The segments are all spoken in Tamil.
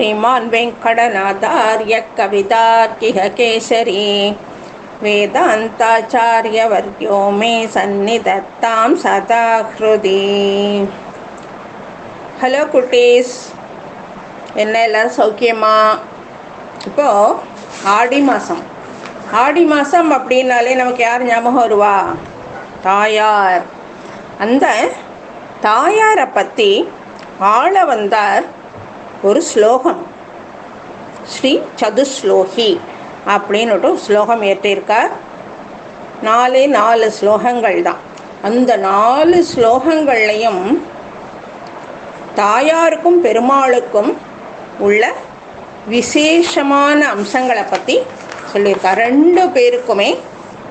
श्रीमान् वेङ्कटनाथार्य कवितार्किह केसरी वेदान्ताचार्यवर्यो मे सन्निधत्तां सदा हृदि ஹலோ குட்டீஸ் என்ன எல்லோரும் சௌக்கியமா இப்போது ஆடி மாதம் ஆடி மாதம் அப்படின்னாலே நமக்கு யார் ஞாபகம் வருவா தாயார் அந்த தாயாரை பற்றி ஆள வந்தார் ஒரு ஸ்லோகம். ஸ்ரீ சதுஸ்லோகி அப்படின்னுட்டு ஸ்லோகம் ஏற்றிருக்கார் நாலே நாலு ஸ்லோகங்கள் தான். அந்த நாலு ஸ்லோகங்கள்லையும் தாயாருக்கும் பெருமாளுக்கும் உள்ள விசேஷமான அம்சங்களை பற்றி சொல்லியிருக்கா. ரெண்டு பேருக்குமே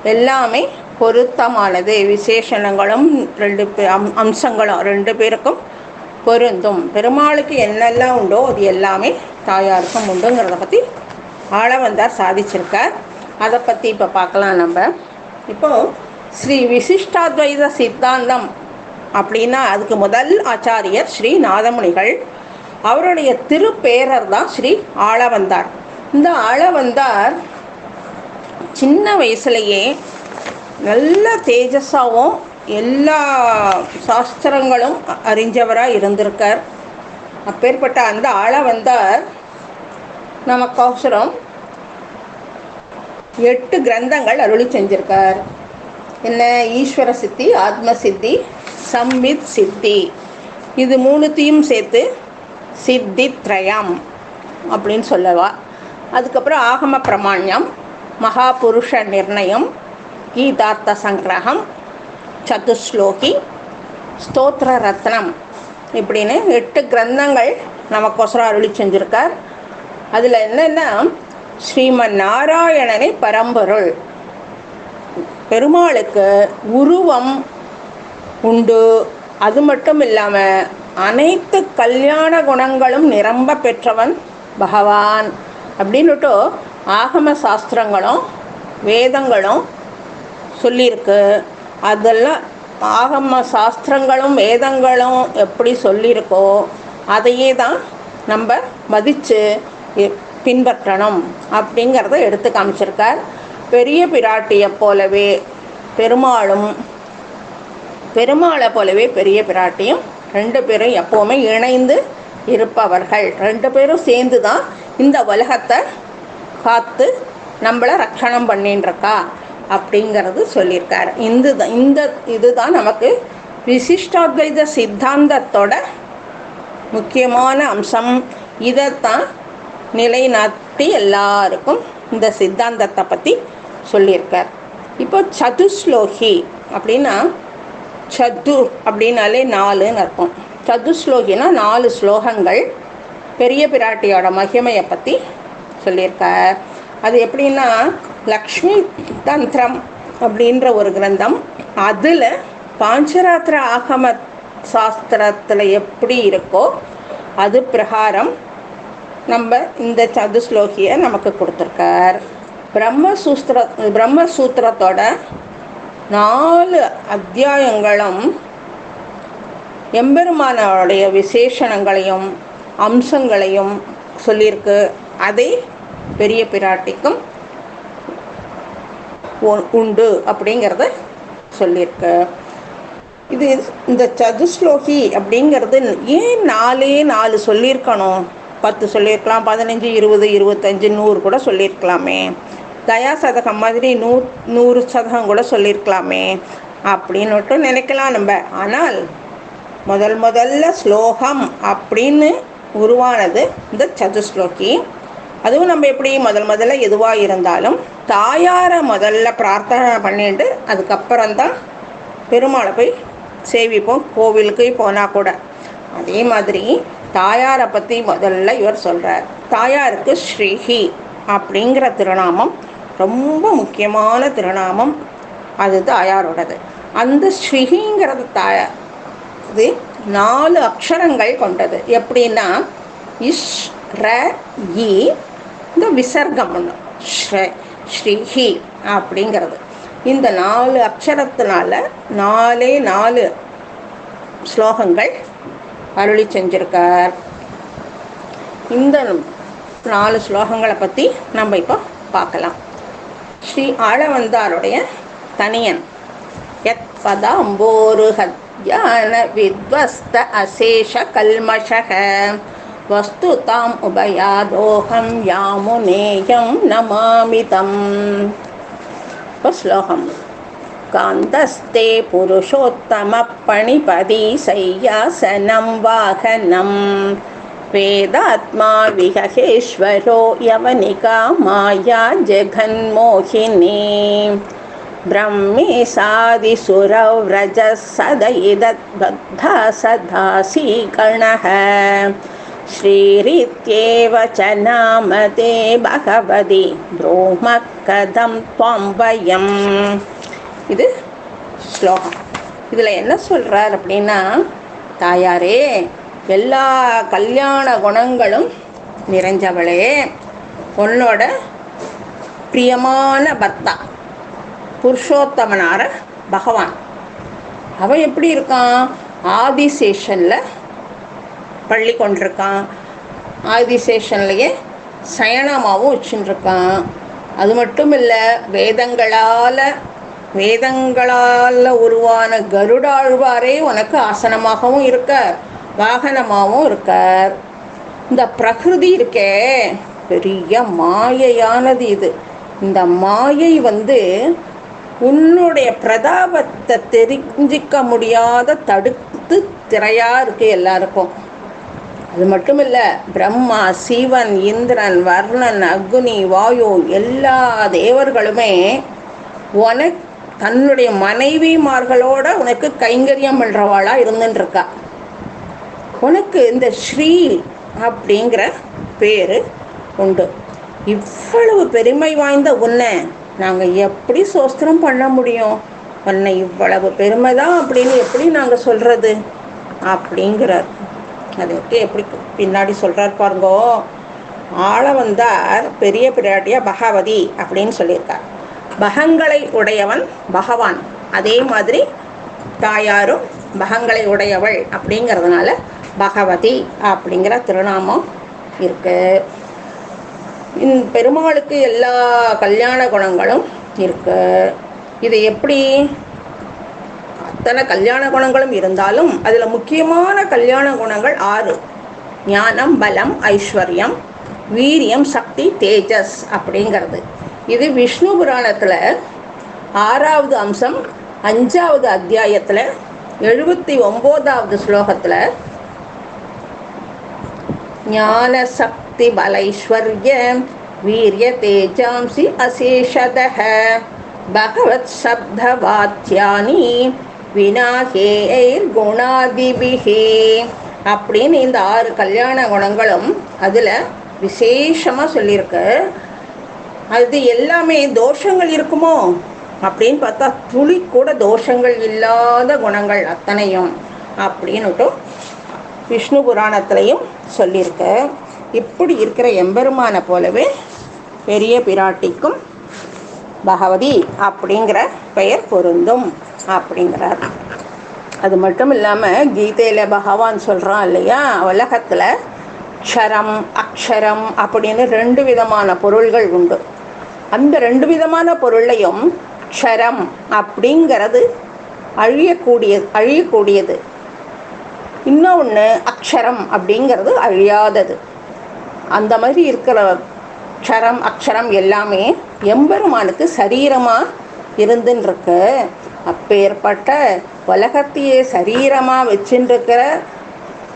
எல்லாமே பொருத்தமானது. விசேஷணங்களும் ரெண்டு அம் அம்சங்களும் ரெண்டு பேருக்கும் பொருந்தும். பெருமாளுக்கு என்னெல்லாம் உண்டோ அது எல்லாமே தாயாருக்கும் உண்டுங்கிறத பற்றி ஆழவந்தார் சாதிச்சிருக்கார். அதை பற்றி இப்போ பார்க்கலாம் நம்ம. இப்போ ஸ்ரீ விசிஷ்டாத்வைத சித்தாந்தம் அப்படின்னா அதுக்கு முதல் ஆச்சாரியர் ஸ்ரீ நாதமுனிகள். அவருடைய திருப்பேரர் தான் ஸ்ரீ ஆளவந்தார் இந்த ஆளவந்தார் சின்ன வயசுலேயே நல்ல தேஜஸாகவும் எல்லா சாஸ்திரங்களும் அறிஞ்சவராக இருந்திருக்கார். அப்பேற்பட்ட அந்த ஆளை வந்தார். நமக்கோசரம் எட்டு கிரந்தங்கள் அருளி செஞ்சிருக்கார். என்ன? ஈஸ்வர சித்தி ஆத்ம சித்தி சம்வித் சித்தி. இது மூணுத்தையும் சேர்த்து சித்தி திரயம் அப்படின்னு சொல்லவா. அதுக்கப்புறம் ஆகம பிரமாண்யம் மகாபுருஷ நிர்ணயம் கீதார்த்த சங்கிரகம் சதுஸ்லோகி ஸ்தோத்திர ரத்னம் இப்படின்னு எட்டு கிரந்தங்கள் நமக்கொசரம் அருளி செஞ்சுருக்கார். அதில் என்னென்னா ஸ்ரீமன் நாராயணனை பரம்பொருள். பெருமாளுக்கு உருவம் உண்டு. அது மட்டும் இல்லாமல் அனைத்து கல்யாண குணங்களும் நிரம்ப பெற்றவன் பகவான் அப்படின்னுட்டு ஆகம சாஸ்திரங்களும் வேதங்களும் சொல்லியிருக்கு. அதெல்லாம் ஆகம சாஸ்திரங்களும் வேதங்களும் எப்படி சொல்லியிருக்கோ அதையே தான் நம்ம மதித்து பின்பற்றணும் அப்படிங்கிறத எடுத்து காமிச்சிருக்கார். பெரிய பிராட்டியை போலவே பெருமாளும் பெருமாளை போலவே பெரிய பிராட்டியும் ரெண்டு பேரும் எப்போவுமே இணைந்து இருப்பவர்கள். ரெண்டு பேரும் சேர்ந்து தான் இந்த உலகத்தை காத்து நம்மளை ரட்சணம் பண்ணின்னு அப்படிங்கிறது சொல்லியிருக்காரு. இந்த இந்த இதுதான் நமக்கு விசிஷ்டாத்வைத சித்தாந்தத்தோட முக்கியமான அம்சம். இதைத்தான் நிலைநாட்டி எல்லாருக்கும் இந்த சித்தாந்தத்தை பற்றி சொல்லியிருக்கார். இப்போ சதுஸ்லோகி அப்படின்னா சது அப்படின்னாலே நாலுன்னு அர்த்தம். சதுஸ்லோகினா நாலு ஸ்லோகங்கள் பெரிய பிராட்டியோட மகிமையை பற்றி சொல்லியிருக்கார். அது எப்படின்னா லக்ஷ்மி தந்திரம் அப்படின்ற ஒரு கிரந்தம். அதில் பாஞ்சராத்திர ஆகம சாஸ்திரத்தில் எப்படி இருக்கோ அது பிரகாரம் நம்ம இந்த சதுஸ்லோகியை நமக்கு கொடுத்துருக்கார். பிரம்மசூஸ்திர பிரம்மசூத்திரத்தோட நாலு அத்தியாயங்களும் எம்பெருமானோடைய விசேஷணங்களையும் அம்சங்களையும் சொல்லியிருக்கு. அதே பெரிய பிராட்டிக்கும் உண்டு அப்படிங்கிறத சொல்லியிருக்கு. இது இந்த சதுஸ்லோகி அப்படிங்கிறது ஏன் நாலே நாலு சொல்லியிருக்கணும்? பத்து சொல்லியிருக்கலாம் பதினஞ்சு இருபது இருபத்தஞ்சு நூறு கூட சொல்லியிருக்கலாமே. தயா சதகம் மாதிரி நூ நூறு சதகம் கூட சொல்லியிருக்கலாமே அப்படின்னுட்டு நினைக்கலாம் நம்ம. ஆனால் முதல் முதல்ல ஸ்லோகம் அப்படின்னு உருவானது இந்த சதுஸ்லோகி. அதுவும் நம்ம எப்படி முதல் முதல்ல எதுவாக இருந்தாலும் தாயாரை முதல்ல பிரார்த்தனை பண்ணிட்டு அதுக்கப்புறம்தான் பெருமாளை போய் சேவிப்போம். கோவிலுக்கு போனால் கூட. அதே மாதிரி தாயாரை பற்றி முதல்ல இவர் சொல்கிறார் தாயாருக்கு ஸ்ரீஹி அப்படிங்கிற திருநாமம் ரொம்ப முக்கியமான திருநாமம். அது தாயாரோடது. அந்த ஸ்ரீஹிங்கிறது தாயார் இது நாலு அக்ஷரங்கள் கொண்டது. எப்படின்னா இஷ் ர இ இந்த விசர்க்கம் ஒன்று ஸ்ரீ ஸ்ரீஹி அப்படிங்கிறது. இந்த நாலு அக்ஷரத்தினால நாலே நாலு ஸ்லோகங்கள் அருளி செஞ்சிருக்கார். இந்த நாலு ஸ்லோகங்களை பற்றி நம்ம இப்போ பார்க்கலாம். ஸ்ரீ ஆழவந்தாருடைய தனியன். யத் பதாம்போருஹத்யான வித்வஸ்த அசேஷ கல்மஷக. वस्तुताम् उभयादोहं यामुनेयं नमामि तम्। श्लोकं कान्तस्ते पुरुषोत्तमपणिपदी शय्यासनं वाहनं। वेदात्मा विहहेश्वरो यवनिका माया जघन्मोहिनी। ब्रह्मे सादिसुरव्रजः सदयिदद्बद्धा सदासी गणः श्रीरित्येव च नाम ते भगवति ब्रूमः कथं त्वं वयम् இது ஸ்லோகம் இதில் என்ன சொல்கிறார் அப்படின்னா தாயாரே எல்லா கல்யாண குணங்களும் நிறைஞ்சவளே உன்னோட பிரியமான பக்தா புருஷோத்தமனார பகவான் அவன் எப்படி இருக்கான் ஆதிசேஷனில் பள்ளி கொண்டிருக்கான். ஆதிசேஷன்லேயே சயனமாகவும் வச்சுருக்கான். அது மட்டும் இல்லை வேதங்களால் வேதங்களால் உருவான கருடாழ்வாரே உனக்கு ஆசனமாகவும் இருக்கார். வாகனமாகவும் இருக்கார். இந்த பிரகிருதி இருக்கே பெரிய மாயையானது இது. இந்த மாயை வந்து உன்னுடைய பிரதாபத்தை தெரிஞ்சிக்க முடியாத தடுத்து திரையாக இருக்குது எல்லாருக்கும். அது மட்டும் இல்லை பிரம்மா சிவன் இந்திரன் வர்ணன் அக்னி வாயு எல்லா தேவர்களுமே உனக்கு தன்னுடைய மனைவிமார்களோட உனக்கு கைங்கரியம் பண்ணுறவாளா இருந்துட்டுருக்கா உனக்கு இந்த ஸ்ரீ அப்படிங்கிற பேர் உண்டு. இவ்வளவு பெருமை வாய்ந்த உன்னை நாங்கள் எப்படி சோஸ்திரம் பண்ண முடியும்? உன்னை இவ்வளவு பெருமை தான் அப்படின்னு எப்படி நாங்கள் சொல்கிறது அப்படிங்கிறார். அதை விட்டு எப்படி பின்னாடி சொல்கிறார் பாருங்கோ. ஆள வந்தார் பெரிய பிராட்டியா பகவதி அப்படின்னு சொல்லியிருக்கார். பகங்களை உடையவன் பகவான். அதே மாதிரி தாயாரும் பகங்களை உடையவள் அப்படிங்கிறதுனால பகவதி அப்படிங்கிற திருநாமம் இருக்குது பெருமாளுக்கு எல்லா கல்யாண குணங்களும் இருக்குது இது எப்படி அத்தனை கல்யாண குணங்களும் இருந்தாலும் அதில் முக்கியமான கல்யாண குணங்கள் ஆறு. ஞானம் பலம் ஐஸ்வர்யம் வீரியம் சக்தி தேஜஸ் அப்படிங்கிறது. இது விஷ்ணு புராணத்தில் ஆறாவது அம்சம் அஞ்சாவது அத்தியாயத்தில் எழுபத்தி ஒம்போதாவது ஸ்லோகத்தில் ஞான சக்தி பலைஸ்வர்ய வீரிய தேஜாம்சி அசேஷத பகவத் சப்த வாத்தியானி வினாகேர் குணாதிபிகே. அப்படின்னு இந்த ஆறு கல்யாண குணங்களும் அதில் விசேஷமாக சொல்லியிருக்கு. அது எல்லாமே தோஷங்கள் இருக்குமோ? அப்படின்னு பார்த்தா துளி கூட தோஷங்கள் இல்லாத குணங்கள் அத்தனையும் அப்படின்னுட்டு விஷ்ணு புராணத்திலையும் சொல்லியிருக்கு. இப்படி இருக்கிற எம்பெருமானை போலவே பெரிய பிராட்டிக்கும் பகவதி அப்படிங்கிற பெயர் பொருந்தும். அப்படிங்கிறார். அது மட்டும் இல்லாமல் கீதையில் பகவான் சொல்கிறான் இல்லையா உலகத்தில் க்ஷரம் அக்ஷரம் அப்படின்னு ரெண்டு விதமான பொருள்கள் உண்டு. அந்த ரெண்டு விதமான பொருளையும் க்ஷரம் அப்படிங்கிறது அழியக்கூடியது அழியக்கூடியது. இன்னொன்று அக்ஷரம் அப்படிங்கிறது அழியாதது. அந்த மாதிரி இருக்கிற க்ஷரம் அக்ஷரம் எல்லாமே எம்பெருமானுக்கு சரீரமாக இருந்துன்னு அப்பேற்பட்ட உலகத்தையே சரீரமாக வச்சுருக்கிற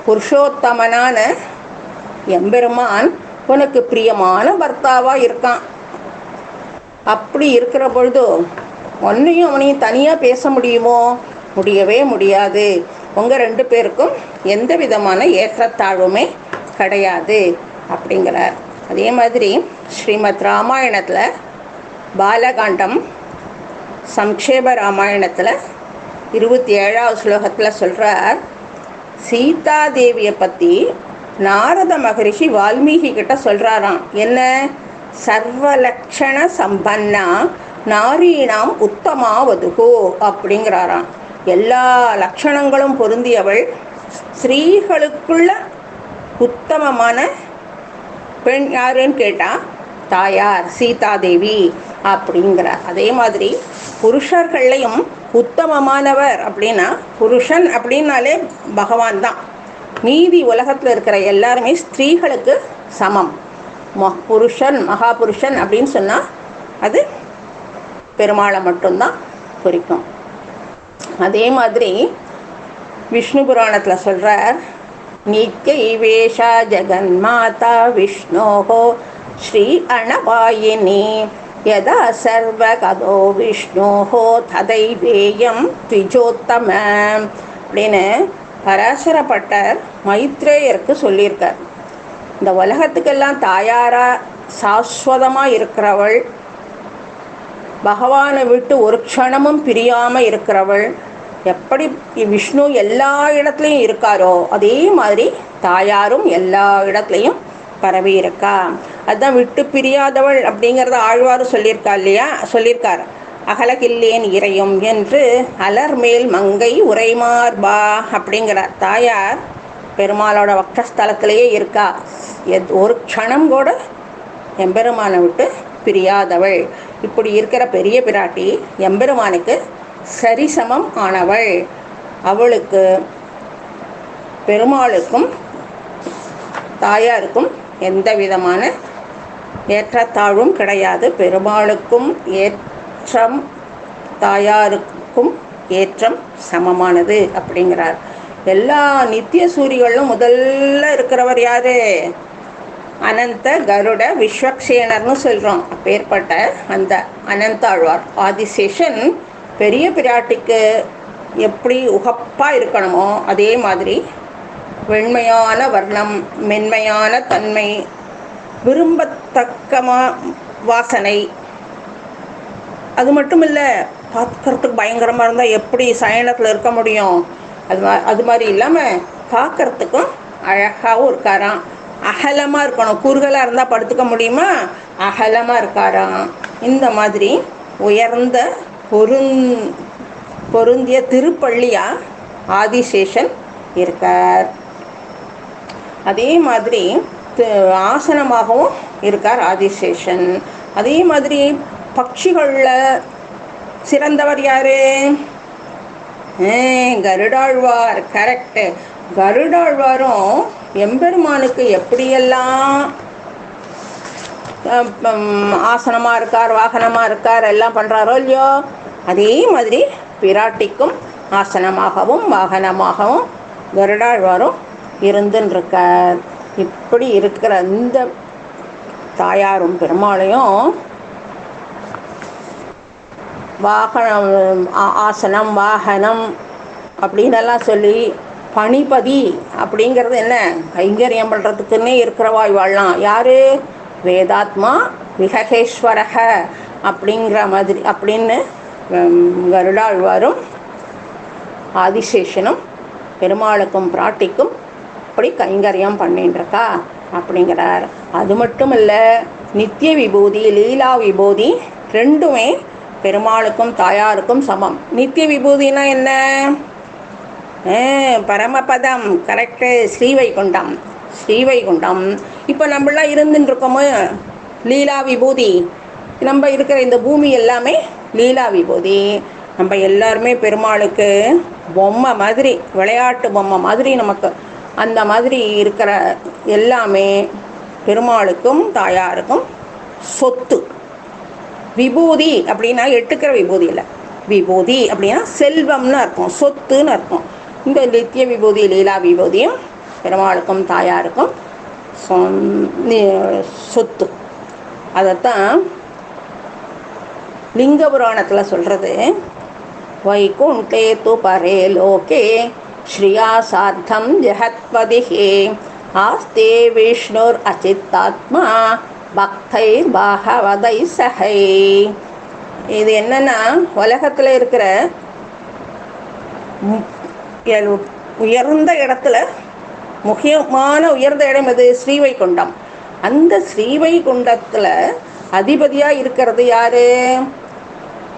புருஷோத்தமனான எம்பெருமான் உனக்கு பிரியமான பர்த்தாவாக இருக்கான். அப்படி இருக்கிற பொழுது ஒன்றையும் அவனையும் தனியாக பேச முடியுமோ? முடியவே முடியாது. உங்கள் ரெண்டு பேருக்கும் எந்த விதமான ஏற்றத்தாழ்வுமே கிடையாது அப்படிங்கிறார். அதே மாதிரி ஸ்ரீமத் ராமாயணத்தில் பாலகாண்டம் சம்ஷேப ராமாயணத்தில் இருபத்தி ஏழாவது ஸ்லோகத்தில் சொல்கிறார் சீதாதேவியை பற்றி நாரத மகரிஷி வால்மீகி கிட்ட சொல்கிறாராம் என்ன? சர்வலக்ஷண சம்பன்னா நாரீனாம் உத்தமாவதுகோ அப்படிங்கிறாராம். எல்லா லக்ஷணங்களும் பொருந்தியவள் ஸ்ரீகளுக்குள்ள உத்தமமான பெண் யாருன்னு கேட்டால் தாயார் சீதாதேவி. அப்படிங்கிறார் அதே மாதிரி புருஷர்கள்லையும் உத்தமமானவர் அப்படின்னா புருஷன் அப்படின்னாலே பகவான் தான். மீதி உலகத்தில் இருக்கிற எல்லாருமே ஸ்திரீகளுக்கு சமம். ம புருஷன் மகாபுருஷன் அப்படின்னு சொன்னால் அது பெருமாளை மட்டும்தான் குறிக்கும். அதே மாதிரி விஷ்ணு புராணத்தில் சொல்கிறார் நித்யைவேஷா ஜெகன்மாதா விஷ்ணோகோ ஸ்ரீ அணவாயினி. யதா சர்வகதோ விஷ்ணோஹோ ததைவேயம் த்விஜோத்தம அப்படின்னு பராசரப்பட்டர் மைத்ரேயருக்கு சொல்லியிருக்கார். இந்த உலகத்துக்கெல்லாம் தாயாராக சாஸ்வதமாக இருக்கிறவள் பகவானை விட்டு ஒரு க்ஷணமும் பிரியாமல் இருக்கிறவள் எப்படி விஷ்ணு எல்லா இடத்துலையும் இருக்காரோ அதே மாதிரி தாயாரும் எல்லா இடத்துலையும் பரவி இருக்கா? அதுதான் விட்டு பிரியாதவள் அப்படிங்கிறத ஆழ்வார் சொல்லியிருக்கா இல்லையா? சொல்லியிருக்கார். அகலகில்லேன் இறையும் என்று அலர் மேல் மங்கை உரைமார்பா அப்படிங்கிறார். தாயார் பெருமாளோட வக்ஷஸ்தலத்திலேயே இருக்கா. எத் ஒரு க்ஷணம் கூட எம்பெருமானை விட்டு பிரியாதவள். இப்படி இருக்கிற பெரிய பிராட்டி எம்பெருமானுக்கு சரிசமம் ஆனவள். அவளுக்கு பெருமாளுக்கும் தாயாருக்கும் எந்த விதமான ஏற்றத்தாழ்வும் கிடையாது. பெருமாளுக்கும் ஏற்றம் தாயாருக்கும் ஏற்றம் சமமானது அப்படிங்கிறார். எல்லா நித்திய சூரிகளும் முதல்ல இருக்கிறவர் யாரு? அனந்த கருட விஸ்வக்ஷேனர்னு சொல்கிறோம் அப்பேற்பட்ட அந்த அனந்தாழ்வார். ஆதிசேஷன் பெரிய பிராட்டிக்கு எப்படி உகப்பாக இருக்கணுமோ அதே மாதிரி வெண்மையான வர்ணம் மென்மையான தன்மை விரும்பத்தக்கமா வாசனை. அது மட்டும் இல்லை பார்க்கறதுக்கு பயங்கரமாக இருந்தால் எப்படி சயனத்தில் இருக்க முடியும்? அது மா அது மாதிரி இல்லாமல் பார்க்கறதுக்கும் அழகாகவும் இருக்காராம். அகலமாக இருக்கணும். குறுகலாக இருந்தால் படுத்துக்க முடியுமா? அகலமாக இருக்காராம். இந்த மாதிரி உயர்ந்த பொருந் பொருந்திய திருப்பள்ளியாக ஆதிசேஷன் இருக்கார். அதே மாதிரி ஆசனமாகவும் இருக்கார் ஆதிசேஷன். அதே மாதிரி பட்சிகளில் சிறந்தவர் யாரு? கருடாழ்வார். கரெக்டு கருடாழ்வாரும் எம்பெருமானுக்கு எப்படியெல்லாம் ஆசனமாக இருக்கார் வாகனமாக இருக்கார் எல்லாம் பண்ணுறாரோ இல்லையோ அதே மாதிரி பிராட்டிக்கும் ஆசனமாகவும் வாகனமாகவும் கருடாழ்வாரும் இருந்துன்னு இருக்கார் இப்படி இருக்கிற அந்த தாயாரும் பெருமாளையும் வாகனம் ஆசனம் வாகனம் அப்படின்னெல்லாம் சொல்லி பணிபதி அப்படிங்கிறது என்ன? கைங்கரியம் பண்ணுறதுக்குன்னே இருக்கிறவாய் வாழலாம். யார்? வேதாத்மா விககேஸ்வரக அப்படிங்கிற மாதிரி அப்படின்னு கருடாழ்வாரும் ஆதிசேஷனும் பெருமாளுக்கும் பிராட்டிக்கும் அப்படி கைங்கரியம் பண்ணிட்டுருக்கா அப்படிங்கிறார். அது மட்டும் இல்லை நித்திய விபூதி லீலா விபூதி ரெண்டுமே பெருமாளுக்கும் தாயாருக்கும் சமம். நித்திய விபூதினா என்ன? பரமபதம். கரெக்டு ஸ்ரீவைகுண்டம். ஸ்ரீவைகுண்டம். இப்போ நம்மளாம் இருந்துட்டுருக்கோமோ லீலா விபூதி. நம்ம இருக்கிற இந்த பூமி எல்லாமே லீலா விபூதி. நம்ம எல்லாருமே பெருமாளுக்கு பொம்மை மாதிரி விளையாட்டு பொம்மை மாதிரி நமக்கு அந்த மாதிரி இருக்கிற எல்லாமே பெருமாளுக்கும் தாயாருக்கும் சொத்து. விபூதி அப்படின்னா எட்டுக்கிற விபூதி இல்லை விபூதி அப்படின்னா செல்வம்னு அர்த்தம் சொத்துன்னு அர்த்தம். இந்த நித்திய விபூதி லீலா விபூதியும் பெருமாளுக்கும் தாயாருக்கும் சொத்து. அதைத்தான் லிங்க புராணத்தில் சொல்கிறது வைகுண்டே து பரே லோகே ஸ்ரீயா சார்த்தம் ஜெகத்பதிஹே ஆஸ்தே விஷ்ணுர் அச்சித்தாத்மா பக்தை பாகவதை சகை இது என்னன்னா உலகத்தில் இருக்கிற உயர்ந்த இடத்துல முக்கியமான உயர்ந்த இடம் எது? ஸ்ரீவைகுண்டம். அந்த ஸ்ரீவைகுண்டத்தில் அதிபதியாக இருக்கிறது யாரு?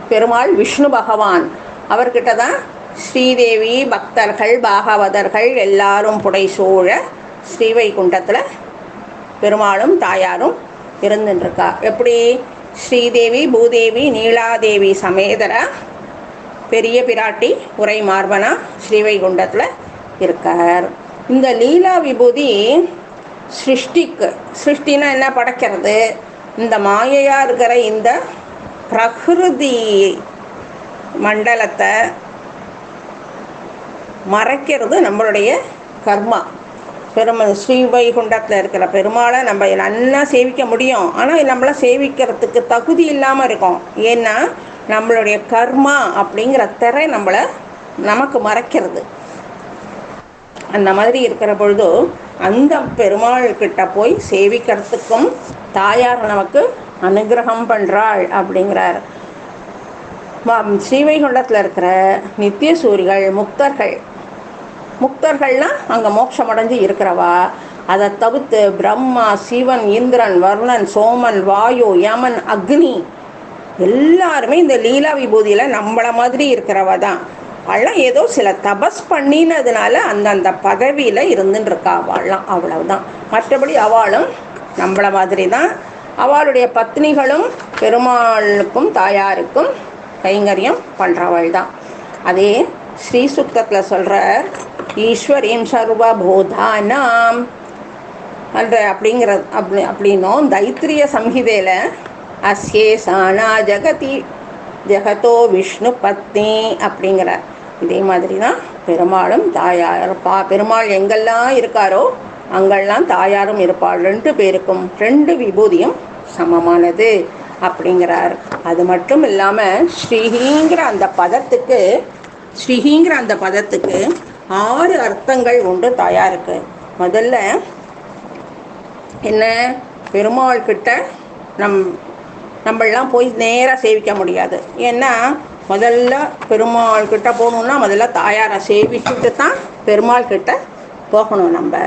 பெருமாள் விஷ்ணு பகவான். அவர்கிட்ட தான் ஸ்ரீதேவி பக்தர்கள் பாகவதர்கள் எல்லாரும் புடைசூழ ஸ்ரீவைகுண்டத்தில் பெருமாளும் தாயாரும் இருந்துட்டுருக்கா எப்படி? ஸ்ரீதேவி பூதேவி நீலாதேவி சமேதர பெரிய பிராட்டி உரை மார்பனா ஸ்ரீவைகுண்டத்தில் இருக்கார். இந்த லீலா விபூதி சிருஷ்டிக்கு சிருஷ்டினா என்ன படைக்கிறது? இந்த மாயையாக இருக்கிற இந்த பிரகிருதி மண்டலத்தை மறைக்கிறது நம்மளுடைய கர்மா. பெரும ஸ்ரீவைகுண்டத்தில் இருக்கிற பெருமாளை நம்ம நல்லா சேவிக்க முடியும். ஆனால் நம்மளை சேவிக்கிறதுக்கு தகுதி இல்லாமல் இருக்கும். ஏன்னா நம்மளுடைய கர்மா அப்படிங்கிற திரை நம்மளை நமக்கு மறைக்கிறது. அந்த மாதிரி இருக்கிற பொழுது அந்த பெருமாள் கிட்ட போய் சேவிக்கிறதுக்கும் தாயார் நமக்கு அனுகிரகம் பண்ணுறாள் அப்படிங்கிறார். ஸ்ரீவைகுண்டத்தில் இருக்கிற நித்திய சூரிகள் முக்தர்கள் முக்தர்கள்லாம் அங்கே மோட்சம் அடைஞ்சு இருக்கிறவா. அதை தவிர்த்து பிரம்மா சிவன் இந்திரன் வருணன் சோமன் வாயு யமன் அக்னி எல்லாருமே இந்த லீலா விபூதியில் நம்மளை மாதிரி இருக்கிறவ தான். அவள்லாம் ஏதோ சில தபஸ் பண்ணினதுனால அந்தந்த பதவியில் இருந்துன்னு இருக்கா அவள்லாம் அவ்வளவுதான். மற்றபடி அவளும் நம்மளை மாதிரி தான். அவளுடைய பத்னிகளும் பெருமாளுக்கும் தாயாருக்கும் கைங்கரியம் பண்ணுறவள் தான். அதே ஸ்ரீ சுத்தத்தில் சொல்கிற ஈஸ்வரீம் சர்வபூதானாம். அன்ற அப்படிங்கிற அப்படி அப்படின்னும். தைத்திரிய சம்ஹிதையில் அஸ்யே சானா ஜெகதி ஜெகதோ விஷ்ணு பத்னி அப்படிங்கிறார். இதே மாதிரி தான் பெருமாளும் தாயார் பா பெருமாள் எங்கெல்லாம் இருக்காரோ அங்கெல்லாம் தாயாரும் இருப்பாள். ரெண்டு பேருக்கும் ரெண்டு விபூதியும் சமமானது அப்படிங்கிறார். அது மட்டும் இல்லாமல் ஸ்ரீஹிங்கிற அந்த பதத்துக்கு ஸ்ரீஹிங்கிற அந்த பதத்துக்கு ஆறு அர்த்தங்கள் உண்டு தாயாருக்கு. முதல்ல என்ன? பெருமாள் கிட்ட நம் நம்மளாம் போய் நேராக சேவிக்க முடியாது. ஏன்னா முதல்ல பெருமாள் கிட்ட போகணுன்னா முதல்ல தாயாரை சேவிச்சுட்டு தான் பெருமாள் கிட்ட போகணும் நம்ம.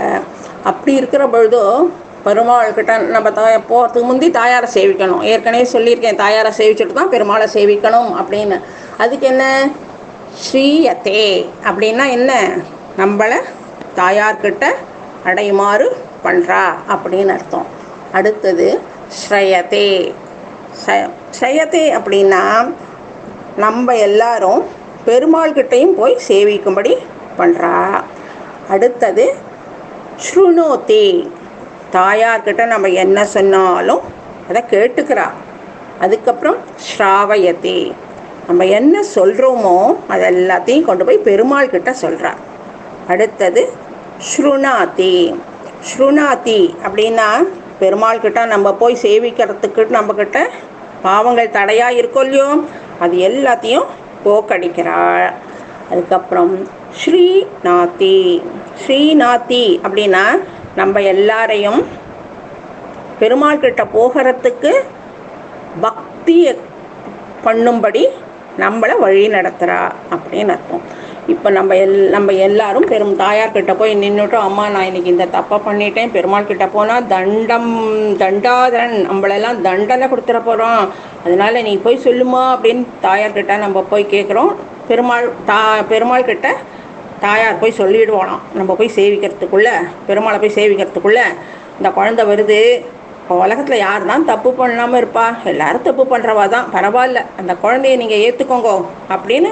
அப்படி இருக்கிற பொழுதோ பெருமாள் கிட்ட நம்ம தாய போகிறதுக்கு முந்தி தாயாரை சேவிக்கணும். ஏற்கனவே சொல்லியிருக்கேன் தாயாரை சேவிச்சுட்டு தான் பெருமாளை சேவிக்கணும் அப்படின்னு. அதுக்கு என்ன? ஸ்ரீயத்தே. அப்படின்னா என்ன? நம்மளை தாயார்கிட்ட அடையுமாறு பண்ணுறா அப்படின்னு அர்த்தம். அடுத்தது ஸ்ரயத்தே. ஸ்ரயத்தே அப்படின்னா நம்ம எல்லாரும் பெருமாள்கிட்டையும் போய் சேவிக்கும்படி பண்ணுறா அடுத்தது ஸ்ருணோதே தாயார்கிட்ட நம்ம என்ன சொன்னாலும் அதை கேட்டுக்கிறா. அதுக்கப்புறம் ஸ்ராவயத்தே. நம்ம என்ன சொல்கிறோமோ அது எல்லாத்தையும் கொண்டு போய் பெருமாள் கிட்ட சொல்கிறார் அடுத்தது ஸ்ருணாதி. ஸ்ருணாதி அப்படின்னா பெருமாள் கிட்ட நம்ம போய் சேவிக்கிறதுக்கு நம்மக்கிட்ட பாவங்கள் தடையாக இருக்கோ இல்லையோ அது எல்லாத்தையும் போக்கடிக்கிறாள் அதுக்கப்புறம் ஸ்ரீநாத்தி ஸ்ரீநாத்தி அப்படின்னா நம்ம எல்லாரையும் பெருமாள் கிட்ட போகிறதுக்கு பக்தியை பண்ணும்படி நம்மளை வழி நடத்துகிறா அப்படின்னு அர்த்தம். இப்போ நம்ம எல் நம்ம எல்லாரும் பெரும் தாயார்கிட்ட போய் நின்றுட்டோம் அம்மா நான் இன்னைக்கு இந்த தப்பை பண்ணிட்டேன் பெருமாள் கிட்ட போனால் தண்டம் தண்டாதரன் நம்மளெல்லாம் தண்டனை கொடுத்துட போகிறோம் அதனால நீ போய் சொல்லுமா? அப்படின்னு தாயார்கிட்ட நம்ம போய் கேட்குறோம் பெருமாள் தா பெருமாள் கிட்ட தாயார் போய் சொல்லிடுவானாம். நம்ம போய் சேவிக்கிறதுக்குள்ளே பெருமாளை போய் சேவிக்கிறதுக்குள்ளே இந்த குழந்தை வருது உலகத்தில் யார் தான் தப்பு பண்ணாமல் இருப்பா? எல்லாரும் தப்பு பண்ணுறவா தான் பரவாயில்ல. அந்த குழந்தைய நீங்கள் ஏற்றுக்கோங்க அப்படின்னு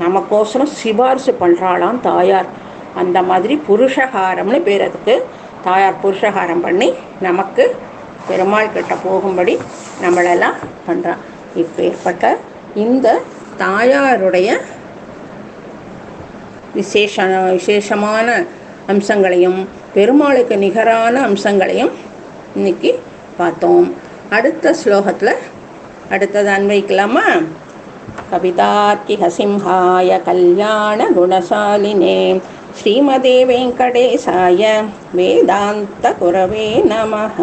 நமக்கோசரம் சிபாரிசு பண்ணுறாளாம் தாயார். அந்த மாதிரி புருஷகாரம்னு பேர் அதுக்கு தாயார் புருஷகாரம் பண்ணி நமக்கு பெருமாள் கிட்ட போகும்படி நம்மளெல்லாம் பண்ணுறான் இப்போ ஏற்பட்ட இந்த தாயாருடைய விசேஷ விசேஷமான அம்சங்களையும் பெருமாளுக்கு நிகரான அம்சங்களையும் இன்னைக்கு பார்த்தோம் அடுத்த ஸ்லோகத்தில் அடுத்தது அன்வைக்கலாமா कवितार्किहसिंहाय कल्याणगुणशालिने श्रीमते वेङ्कटेशाय वेदान्तकुरवे नमः